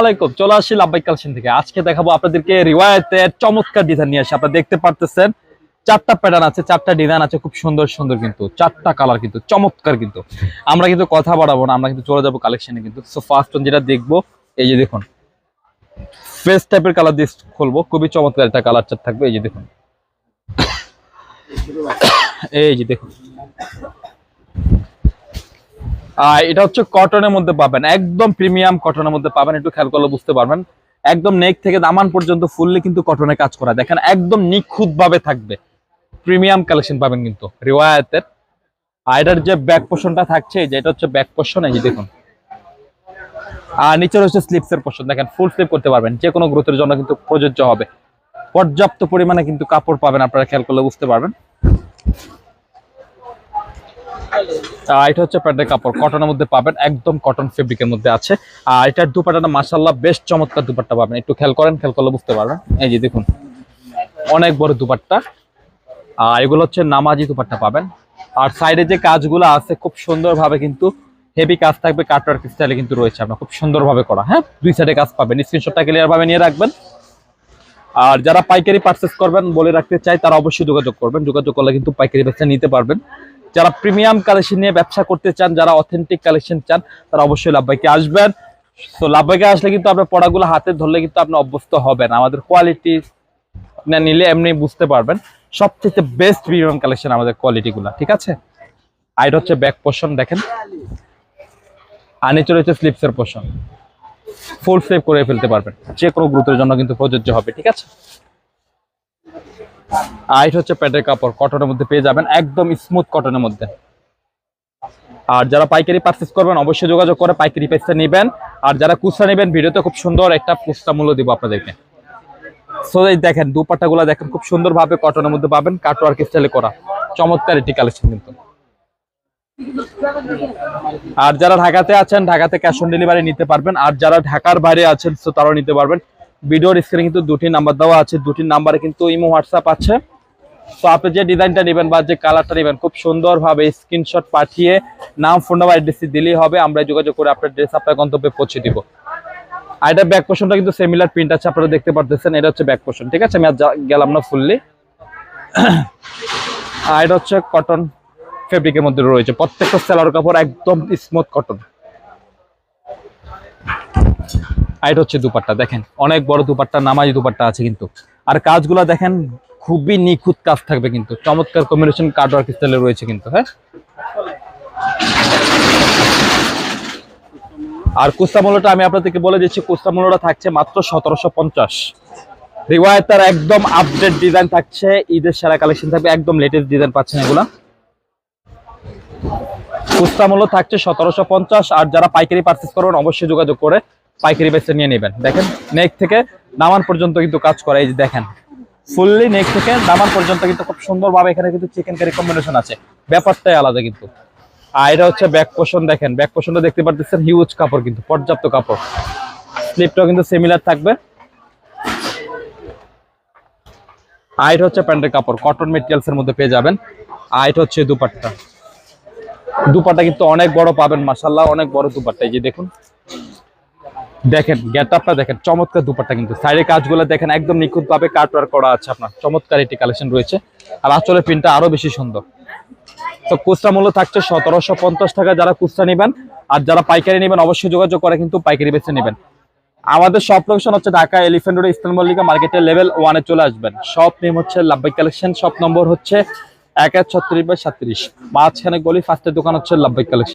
আলাইকুম, চলে আসি থেকে। আজকে দেখাবো আপনাদেরকে চমৎকার ডিজাইন নিয়ে আসি। আপনারা দেখতে পারতেছেন, চারটা প্যাটার্ন আছে, চারটা ডিজাইন আছে, খুব সুন্দর সুন্দর কিন্তু, চারটা কালার কিন্তু, চমৎকার কিন্তু। আমরা কিন্তু কথা বাড়াবো না, আমরা কিন্তু চলে যাব কালেকশনে কিন্তু। সো ফার্স্ট যেটা দেখব, এই যে দেখুন ফেস টাইপের কালার দিয়ে খুলবো, খুবই চমৎকার একটা কালার চার থাকবে, এই যে দেখুন। এই যে দেখুন। এটা হচ্ছে কটনের মধ্যে পাবেন, একদম প্রিমিয়াম কটনের মধ্যে পাবেন, একটু খেয়াল করলে বুঝতে পারবেন। একদম নেক থেকে দামান পর্যন্ত ফুললি কিন্তু কটনে কাজ করা। দেখেন, একদম নিখুঁত ভাবে থাকবে। প্রিমিয়াম কালেকশন পাবেন কিন্তু, রিওয়ায়াতের। আর এটার যে ব্যাক পোর্শনটা থাকছে যে এটা হচ্ছে ব্যাক পোর্শন এই দেখুন। আর নিচে রয়েছে স্লিপস এর পোর্শন দেখেন ফুল স্লিপ করতে পারবেন, যে কোনো গ্রোথের জন্য কিন্তু প্রযোজ্য হবে। পর্যাপ্ত পরিমাণে কিন্তু কাপড় পাবেন, আপনারা খেয়াল করলে বুঝতে পারবেন। আহ, এটা হচ্ছে প্যান্টের কাপড়। কটনের মধ্যে পাবেন একদম কটন ফেব্রিকের মধ্যে আছে। আর এটার দুপাটাটা মাসাল্লাহ বেশ চমৎকার দুপাট্টা পাবেন। একটু খেয়াল করেন খেয়াল করলে বুঝতে পারবেন। এই যে দেখুন অনেক বড় দুপাট্টা। আর এগুলো হচ্ছে নামাজি দুপাট্টা পাবেন। আর সাইডে যে কাজগুলো আছে খুব সুন্দরভাবে কিন্তু হেভি কাজ থাকবে কাটওয়ার্ক স্টাইলে কিন্তু রয়েছে আপনার। খুব সুন্দরভাবে করা হ্যাঁ? দুই সাইডে কাজ পাবেন। স্ক্রিনশটটা ক্লিয়ার ভাবে নিয়ে রাখবেন। আর যারা পাইকারি পারচেস করবেন বলে রাখতে চাই তারা অবশ্যই যোগাযোগ করবেন। যোগাযোগ করলে কিন্তু পাইকারি ব্যবসা নিতে পারবেন। যারা প্রিমিয়াম কালেকশন নিয়ে ব্যবসা করতে চান, যারা অথেন্টিক কালেকশন চান, তারা অবশ্যই লাভবাইকে আসবেন। তো লাভবাইকে আসলে কিন্তু আপনার পড়াগুলো হাতে ধরলে কিন্তু আপনি অভ্যস্ত হবেন আমাদের কোয়ালিটি আপনার নিলে এমনি বুঝতে পারবেন। সবচেয়ে বেস্ট প্রিমিয়াম কালেকশন আমাদের কোয়ালিটিগুলো ঠিক আছে? আর হচ্ছে ব্যাক পোর্শন দেখেন। আর নিচে রয়েছে স্লিপসের পোর্শন ফুল স্লিপ করে ফেলতে পারবেন। যে কোনো গ্রুপের জন্য কিন্তু প্রযোজ্য হবে, ঠিক আছে? আর এটা হচ্ছে প্যান্টের কাপড়। কটনের মধ্যে পেয়ে যাবেন, একদম স্মুথ কটনের মধ্যে। আর যারা পাইকারি পারচেস করবেন, অবশ্যই যোগাযোগ করে পাইকারি পেজটা নেবেন। আর যারা কুচরা নেবেন, ভিডিওতে খুব সুন্দর একটা কুচরা মূল্য দিব আপনাদেরকে। সো এই দেখেন দুপাট্টা গুলা দেখেন, খুব সুন্দর ভাবে কটনের মধ্যে পাবেন কাটওয়ার্ক স্টাইলে করা। চমৎকার একটি কালেকশন কিন্তু। আর যারা ঢাকাতে আছেন, ঢাকাতে ক্যাশ অন ডেলিভারি নিতে পারবেন। আর যারা ঢাকার বাইরে আছেন তো তারাও নিতে পারবেন। ভিডিওর স্ক্রিনে কিন্তু দুটি নাম্বার দেওয়া আছে, দুটি নাম্বারে কিন্তু ইমো হোয়াটসঅ্যাপ আছে। তো আপনি যে ডিজাইনটা নেবেন বা যে কালারটা নেবেন, খুব সুন্দরভাবে স্ক্রিনশট পাঠিয়ে নাম ফোন নাম্বার অ্যাড্রেস দিলেই হবে, আমরা যোগাযোগ করে আপনার ড্রেস আপনার গন্তব্যে পৌঁছে দিব। আর এটা ব্যাক পোর্শনটা কিন্তু সিমিলার প্রিন্ট আছে, আপনারা দেখতে পারতেছেন, এটা হচ্ছে ব্যাক পোর্শন ঠিক আছে? আমি আর গেলাম না ফুললি আর এটা হচ্ছে কটন ফেব্রিকের মধ্যে রয়েছে, প্রত্যেকটা সেলার কাপড় একদম স্মুথ কটন আর এটা হচ্ছে দুপাট্টা, দেখেন, অনেক বড় দুপাট্টা, নামাজি দুপাট্টা আছে কিন্তু। আর কাজগুলো দেখেন, খুবই নিখুঁত কাজ থাকবে কিন্তু। চমৎকার কম্বিনেশন কার্ডওয়ার্ক স্টাইলে রয়েছে কিন্তু হ্যাঁ? আর কুস্তা আমি আপনাদেরকে বলে দিচ্ছি, কুস্তা থাকছে মাত্র সতেরোশো পঞ্চাশ। রিওয়ায়তার একদম আপডেট ডিজাইন থাকছে, ঈদের সেরা কালেকশন থাকবে, একদম লেটেস্ট ডিজাইন পাচ্ছেন এগুলা। মূল্য থাকছে সতেরোশো পঞ্চাশ, আর যারা পাইকারি পার্চেস করবেন, অবশ্যই যোগাযোগ করে পাইকারি বেসে নিয়ে নেবেন। দেখেন নেক থেকে নামান পর্যন্ত কিন্তু কাজ করে, এই যে দেখেন। ফুললি নেক থেকে নামান পর্যন্ত কিন্তু খুব সুন্দরভাবে এখানে কিন্তু চিকেন কারি কম্বিনেশন আছে। ব্যাপারটাই আলাদা কিন্তু। আর এটা হচ্ছে ব্যাক পোষণ দেখেন ব্যাক পোষণটা দেখতে পাচ্ছেন হিউজ কাপড় কিন্তু, পর্যাপ্ত কাপড়। স্লিপটাও কিন্তু সিমিলার থাকবে। আর এটা হচ্ছে প্যান্টের কাপড় কটন মেটেরিয়ালস এর মধ্যে পেয়ে যাবেন। আর এটা হচ্ছে দুপাট্টা। দুপাট্টা কিন্তু অনেক বড় পাবেন মাসাল্লাহ অনেক বড় দুপাট্টা। এই যে দেখুন দেখেন, গেটআপটা দেখেন, চমৎকার দুপাট্টা কিন্তু। সাইডে কাজগুলো দেখেন, একদম নিখুঁত ভাবে কাটওয়ার করা আছে আপনার। চমৎকার একটি কালেকশন রয়েছে। আর আঁচলের প্রিন্টটা আরও বেশি সুন্দর। তো খুচরা মূল্য থাকছে সতেরোশো পঞ্চাশ টাকা যারা খুচরা নেবেন, আর যারা পাইকারি নেবেন, অবশ্যই যোগাযোগ করে কিন্তু পাইকারি বেছে নেবেন। আমাদের সব লোকেশন হচ্ছে Dhaka elephant road eastern Mallika মার্কেটের লেভেল ওয়ানে চলে আসবেন। সব নেম হচ্ছে লাভবাই কালেকশন সব নম্বর হচ্ছে এক এক ছত্রিশ বাই সাত্রিশ। মাঝখানে গলি ফার্স্টের দোকান হচ্ছে লাভবাই কালেকশন